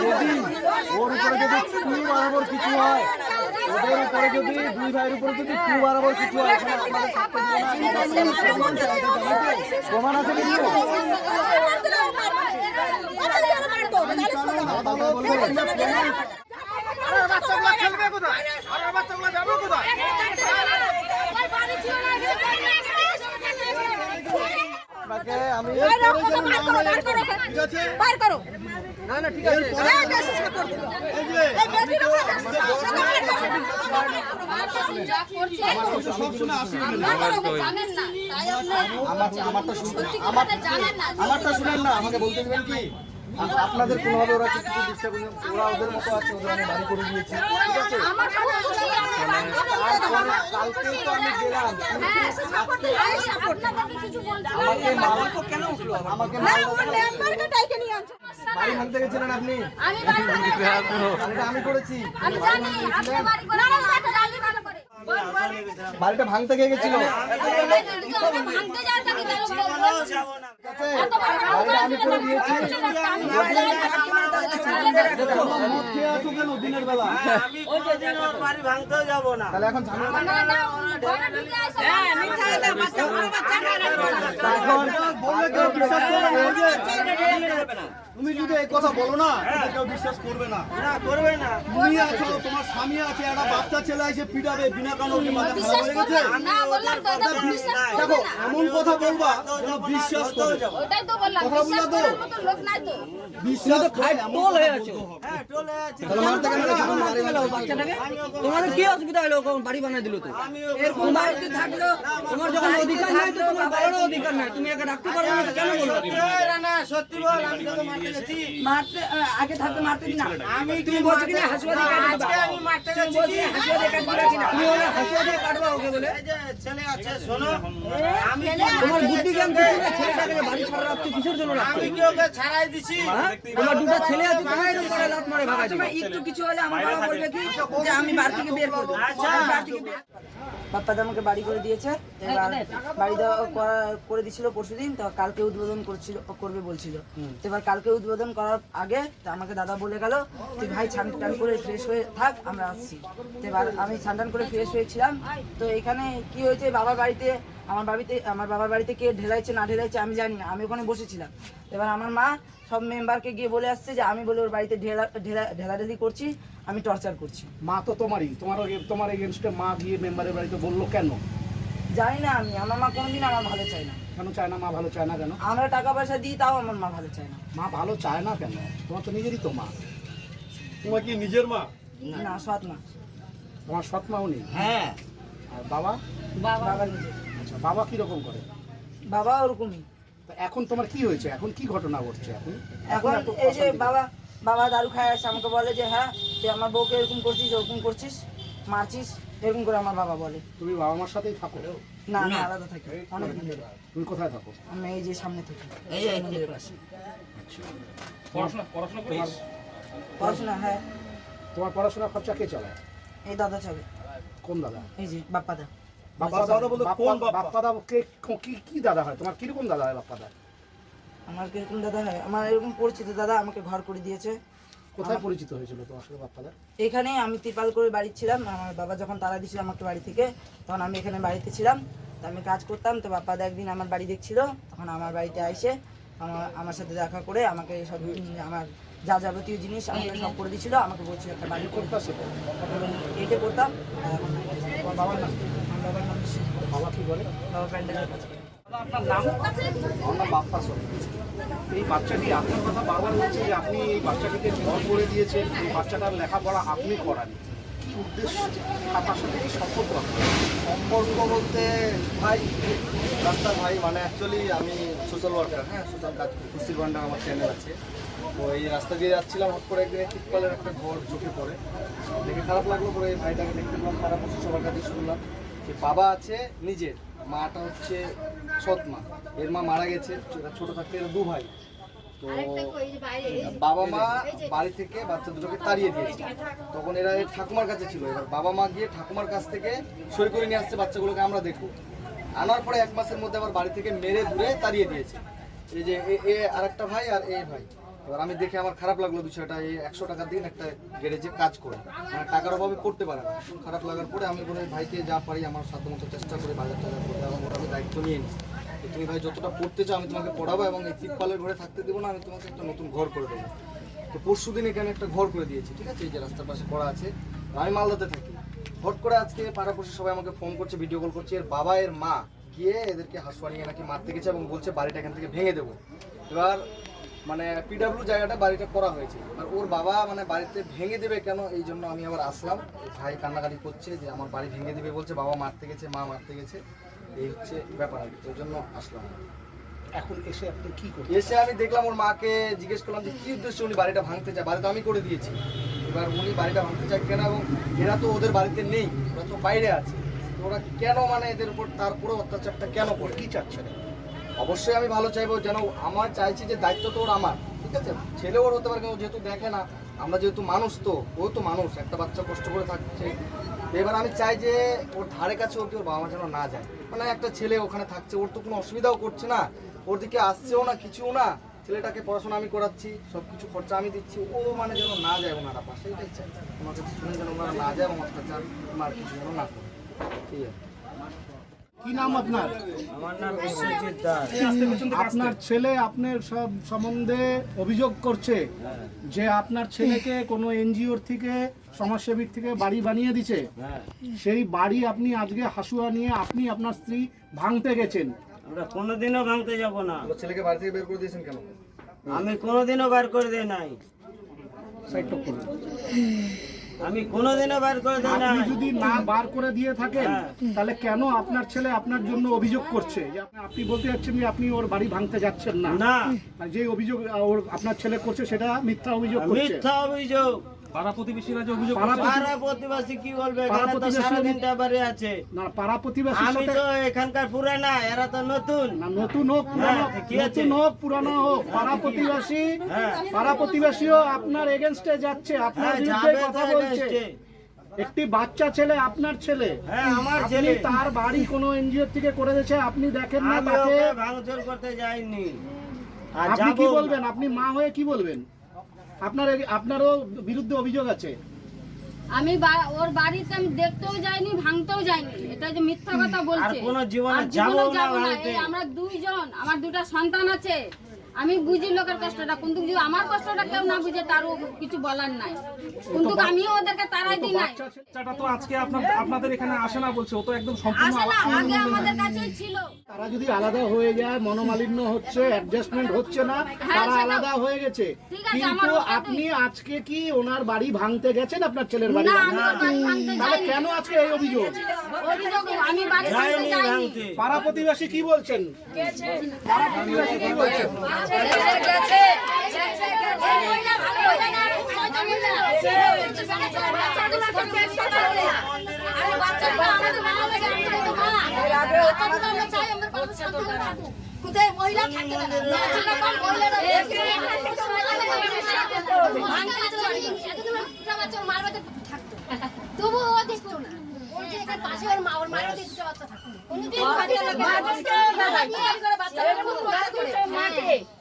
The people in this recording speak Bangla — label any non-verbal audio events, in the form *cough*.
যদি ওর উপরে যদি টু বরাবর কিছু হয় ওদের উপরে যদি দুই ভাইয়ের উপরে যদি টু বরাবর কিছু হয় আছে বাচ্চাগুলো খেলবে কোথায় বাচ্চাগুলো যাবে কোথায় আপনাকে আমি বার করো না না ঠিক আছে এই দেশে সাপোর্ট দিল এই যে এই বেটির উপরে সব শুনে আসি জানেন না তাই আপনার আমার আমারটা শুনুন আমার আমারটা শুনেন না আমাকে বলতে দেবেন কি আপনাদের কোনোভাবে ওরা কিছু ডিস্টার্ব ওরা ওদের মতো আছে ওদের আমি বাড়ি করে দিয়েছি। ঠিক আছে? তারপরে কালকেও তো আমি গেলাম। আমাকে মাল কেন? উঠল আমাকে বাড়ি ভাঙতে গেছিলেন আপনি? আমি বাড়ি *laughs* আমি করেছি। বাড়িটা ভাঙতে গিয়ে গেছিল। আমি করে দিয়েছি। তুমি যদি এই কথা বলো না কেউ বিশ্বাস করবে না করবে না তুমি আছো তোমার স্বামী আছে একটা বাচ্চা ছেলে এসে পিটাবে বিনা কারণে মাথা খারাপ হয়ে গেছে দেখো এমন কথা বলবা বিশ্বাস করে বললাম কথা বললা তো? নাই তো বিশ্বাস করে এমন হয়ে আছে। হ্যাঁ টোলে আছে বাচ্চাটাকে? তোমাদের কি অসুবিধা হলো? বাড়ি বানিয়ে দিল তো। আমি এরকম বাড়িতে থাকল তোমার যখন অধিকার নাই তো তোমার বলারও অধিকার নাই। তুমি একে রাখতে পারবে না কেন বলব না সত্যি বল আমি তোকে মারতে গেছি। মারতে আগে থাকতে মারতে দিনা। আমি তুমি বলছো কিনা হাসুয়া দিয়ে আজকে আমি মারতে গেছি কি? হাসুয়া দিয়ে কাটবে কিনা? তুমি ওরা হাসুয়া কাটবা ওকে বলে। ছেলে আছে শোনো আমি তোমার বুদ্ধি জ্ঞান কিছু ছেলেটাকে বাড়ি ছাড়া রাখছো কিসের জন্য রাখছো আমি কি ওকে ছাড়াই দিছি? তোমার দুটো ছেলে আছে তুমি এরকম করে লাত মারে ভাগাই একটু কিছু হলে আমার বাবা বলবে কি? যে আমি বাড়ি থেকে বের করব আচ্ছা। বের বাপ্পাদা আমাকে বাড়ি করে দিয়েছে। এবার বাড়ি দেওয়া করা- দিছিল পরশুদিন তো কালকে উদ্বোধন করছিল করবে বলছিল। তো এবার কালকে উদ্বোধন করার আগে তো আমাকে দাদা বলে গেল তুই ভাই ছান টান করে ফ্রেশ হয়ে থাক আমরা আসছি। তো এবার আমি ছান টান করে ফ্রেশ হয়েছিলাম। তো এখানে কি হয়েছে বাবার বাড়িতে আমার বাড়িতে আমার বাবার বাড়িতে কে ঢেলাইছে না ঢেলাইছে আমি জানি না। আমি ওখানে বসেছিলাম। এবার আমার মা সব মেম্বারকে গিয়ে বলে আসছে যে আমি বলে ওর বাড়িতে ঢেলা ঢেলা ঢেলাঢেলি করছি আমি টর্চার করছি। মা তো তোমারই তোমার তোমার এগেনস্টে মা গিয়ে মেম্বারের বাড়িতে বলল কেন? জানি না আমি আমার মা কোনোদিন আমার ভালো চায় না। কেন চায় না? মা ভালো চায় না কেন? আমরা টাকা পয়সা দিই তাও আমার মা ভালো চায় না। মা ভালো চায় না কেন? তোমার তো নিজেরই তো মা। তোমার কি নিজের মা? না সৎ মা। তোমার সৎ মাও নেই? হ্যাঁ। আর বাবা? বাবা নিজে আচ্ছা বাবা কীরকম করে? বাবা ওরকমই। তো এখন তোমার কি হয়েছে? এখন কি ঘটনা ঘটছে এখন? এখন এত এই যে অশান্তি। বাবা বাবা দারু খায় আসে আমাকে বলে যে হ্যাঁ তুই আমার বউকে এরকম করছিস ওরকম করছিস মারছিস এরকম করে আমার বাবা বলে। তুমি বাবা মার সাথেই থাকো? না আমি আলাদা থাকি অনেক দিন ধরে। তুমি কোথায় থাকো? আমি এই যে সামনে থাকি এই যে মন্দিরের পাশে। তোমার পড়াশোনা হ্যাঁ। তোমার পড়াশোনার খরচা কে চালায়? এই দাদা চলে কোন দাদা? এই যে বাপ্পাদা দাদা কে কি কি হয়? তোমার কীরকম দাদা হয় বাপ্পা আমার কীরকম দাদা হয়? আমার এরকম পরিচিত দাদা আমাকে ঘর করে দিয়েছে। কোথায় পরিচিত হয়েছিল তোমার সাথে এখানে আমি ত্রিপাল করে বাড়ি ছিলাম আমার বাবা যখন তারা দিয়েছিল আমাকে বাড়ি থেকে তখন আমি এখানে বাড়িতে ছিলাম। তো আমি কাজ করতাম তো বাপ্পা দা একদিন আমার বাড়ি দেখছিল তখন আমার বাড়িতে এসে আমার আমার সাথে দেখা করে আমাকে সব আমার যা যাবতীয় জিনিস আমাকে সব করে দিয়েছিল আমাকে বলছিল একটা বাড়ি করতাম এখন আমার বাবার নাম বাবার নাম বাবা কি বলে? বাবা প্যান্ডেলের কাছে। আপনার নাম? আমার নাম বাপ্পা এই বাচ্চাটি আপনার কথা বারবার বলছে যে আপনি এই বাচ্চাটিকে ঘর করে দিয়েছেন এই বাচ্চাটার লেখাপড়া আপনি করান। কি উদ্দেশ্য? আপনার সাথে কি সম্পর্ক সম্পর্ক বলতে ভাই রাস্তার ভাই মানে অ্যাকচুয়ালি আমি সোশ্যাল ওয়ার্কার হ্যাঁ সোশ্যাল কাজ কুস্তির ভান্ডার আমার চ্যানেল আছে। তো এই রাস্তা দিয়ে যাচ্ছিলাম হট করে একদিন টিপকলের একটা ঘর চোখে পড়ে। দেখে খারাপ লাগল পরে এই ভাইটাকে দেখতে পেলাম খারাপ হচ্ছে সবার কাছে শুনলাম। যে বাবা আছে নিজের মাটা হচ্ছে সৎ মা এর মা মারা গেছে ছোটো থাকতে এরা দু ভাই। তো বাবা মা বাড়ি থেকে বাচ্চা দুটোকে তাড়িয়ে দিয়েছে। তখন এরা ঠাকুমার কাছে ছিল। এবার বাবা মা গিয়ে ঠাকুমার কাছ থেকে সই করে নিয়ে আসছে বাচ্চাগুলোকে আমরা দেখব। আনার পরে এক মাসের মধ্যে আবার বাড়ি থেকে মেরে দূরে তাড়িয়ে দিয়েছে। এই যে এ- এ আরেকটা ভাই আর এ ভাই। এবার আমি দেখে আমার খারাপ লাগল বিষয়টা, এই একশো টাকা দিন একটা গ্যারেজে কাজ করে। মানে টাকার অভাবে করতে পারে না। খারাপ লাগার পরে আমি বলে, ভাইকে যা পারি, আমার সাধ্য মতো চেষ্টা করে বাজার টাজার করে এবং ওটা আমি দায়িত্ব নিয়ে নিই তুমি ভাই যতটা পড়তে চাও, আমি তোমাকে পড়াবো এবং এই তিরপালের ঘরে থাকতে দেবো না, আমি তোমাকে একটা নতুন ঘর করে দেবো। তো পরশু দিন এখানে একটা ঘর করে দিয়েছি, ঠিক আছে? এই যে রাস্তার পাশে করা আছে। আমি মালদাতে থাকি। হট করে আজকে পাড়াপড়শি সবাই আমাকে ফোন করছে ভিডিও কল করছে, এর বাবা, এর মা। গিয়ে এদেরকে হাসুয়া নিয়ে নাকি মারতে গেছে এবং বলছে, বাড়িটা এখান থেকে ভেঙে দেবো। এবার মানে পিডাব্লিউ জায়গাটা বাড়িটা করা হয়েছে। আর ওর বাবা মানে বাড়িতে ভেঙে দেবে কেন? এই জন্য আমি আবার আসলাম। ভাই কান্নাকাটি করছে যে আমার বাড়ি ভেঙে দেবে বলছে বাবা মারতে গেছে মা মারতে গেছে। এই হচ্ছে ব্যাপার আর কি। ওই জন্য আসলাম। এখন এসে আপনি কি করছেন? এসে আমি দেখলাম ওর মাকে জিজ্ঞেস করলাম যে কি উদ্দেশ্যে উনি বাড়িটা ভাঙতে চায়? বাড়ি তো আমি করে দিয়েছি। এবার উনি বাড়িটা ভাঙতে চায় কেন? এবং এরা তো ওদের বাড়িতে নেই ওরা তো বাইরে আছে। ওরা কেন মানে এদের উপর তারপরে অত্যাচারটা কেন করে? কি চাচ্ছেন? অবশ্যই আমি ভালো চাইব, যেন আমার চাইছি যে দায়িত্ব তো ওর আমার, ঠিক আছে? ছেলে ওর হতে পারে কিন্তু ও যেহেতু দেখে না, আমরা যেহেতু মানুষ তো, ও তো মানুষ, একটা বাচ্চা কষ্ট করে থাকছে। এবার আমি চাই যে ওর ধারে কাছে কি ওর বাবা মা যেন না যায়। মানে একটা ছেলে ওখানে থাকছে, ওর তো কোনো অসুবিধাও করছে না, ওর দিকে আসছেও না, কিছুও না, ছেলেটাকে পড়াশোনা আমি করাচ্ছি সব কিছু খরচা আমি দিচ্ছি, ও মানে যেন না যায় ওনারা পাশে, এটাই চাই। আমার কাছে শুনে যেন ওনারা না যায় এবং অত্যাচার মার কিছু যেন না করে ঠিক আছে? কি নাম আপনার? আমার নাম বিশ্বজিৎ দাস। আপনার ছেলে আপনার সব সম্বন্ধে অভিযোগ করছে যে আপনার ছেলেকে কোনো এনজিওর থেকে সমাজসেবীর থেকে বাড়ি বানিয়ে দিছে। হ্যাঁ। সেই বাড়ি আপনি আজকে হাসুয়া নিয়ে আপনি আপনার স্ত্রী ভাঙতে গেছেন। আমরা কোনোদিনও ভাঙতে যাব না। ছেলেকে বাড়ি থেকে বের করে দিয়েছেন কেন? আমি কোনোদিনও বার করে দেই নাই। সাইড করুন। আমি কোনোদিনও বার করে দেই আপনি যদি না বার করে দিয়ে থাকেন হ্যাঁ। তাহলে কেন আপনার ছেলে আপনার জন্য অভিযোগ করছে? যে আপনি- আপনি বলতে যাচ্ছেন যে আপনি ওর বাড়ি ভাঙতে যাচ্ছেন না। না। যে অভিযোগ ওর আপনার ছেলে করছে সেটা মিথ্যা অভিযোগ মিথ্যা অভিযোগ। পাড়া প্রতি- পাড়া প্রতিবাসী কি বলবে? এখানে তো প্রতিবেশী- সারাদিনটা আছে। না পাড়া প্রতিবেশীর আমি তো এখানকার পুরানা এরা তো নতুন। না নতুন হোক পুরানো হ্যাঁ, কি আছে? নতুন হোক পুরানো হোক পাড়া প্রতিবেশী হ্যাঁ। পাড়া প্রতিবেশীও আপনার এগেনস্টে যাচ্ছে আপনার হ্যাঁ বিরুদ্ধে কথা বলছে। একটি বাচ্চা ছেলে আপনার ছেলে। হ্যাঁ আমার ছেলে। তার বাড়ি কোনো এনজিও থেকে করে দিয়েছে আপনি দেখেন না তাকে। ভাঙচুর করতে যাইনি। আপনি কি বলবেন? আপনি মা হয়ে কি বলবেন? আপনার আপনারও বিরুদ্ধে অভিযোগ আছে? আমি ওর বাড়িতে আমি দেখতেও যাইনি ভাঙতেও যাইনি। এটা যে মিথ্যা কথা বলছে। আর কোনো জীবনে যাব না আমরা দুইজন আমার দুটা সন্তান আছে। আমি বুঝি লোকের কষ্টটা কিন্তু যদি আমার কষ্টটা কেউ না বুঝে তারও কিছু বলার নাই। কিন্তু আমিও ওদেরকে তারাই দিই নাই। বাচ্চাটা তো আজকে আপনার আপনাদের এখানে আসে না বলছে ও তো একদম সম্পূর্ণ আসে না আগে আমাদের কাছেই ছিল। তারা যদি আলাদা হয়ে যায় মনোমালিন্য হচ্ছে অ্যাডজাস্টমেন্ট হচ্ছে না তারা আলাদা হয়ে গেছে। ঠিক আছে, কিন্তু আপনি আজকে কি ওনার বাড়ি ভাঙতে গেছেন আপনার ছেলের বাড়ি তাহলে কেন আজকে এই অভিযোগ? অভিযোগ আমি বাড়ি ভাঙতে যাইনি। যাইনি ভাঙতে। পাড়া প্রতিবেশী কি বলছেন? পাড়া প্রতিবেশী কি বলছেন? কোথায় মহিলা থাকে না ছেলে কম মহিলারা তবু ও দেখতো না পাশে ওর মা ওর মায়ের দিতে বাচ্চা থাকতো কোনদিন বাচ্চা করে বাচ্চা করে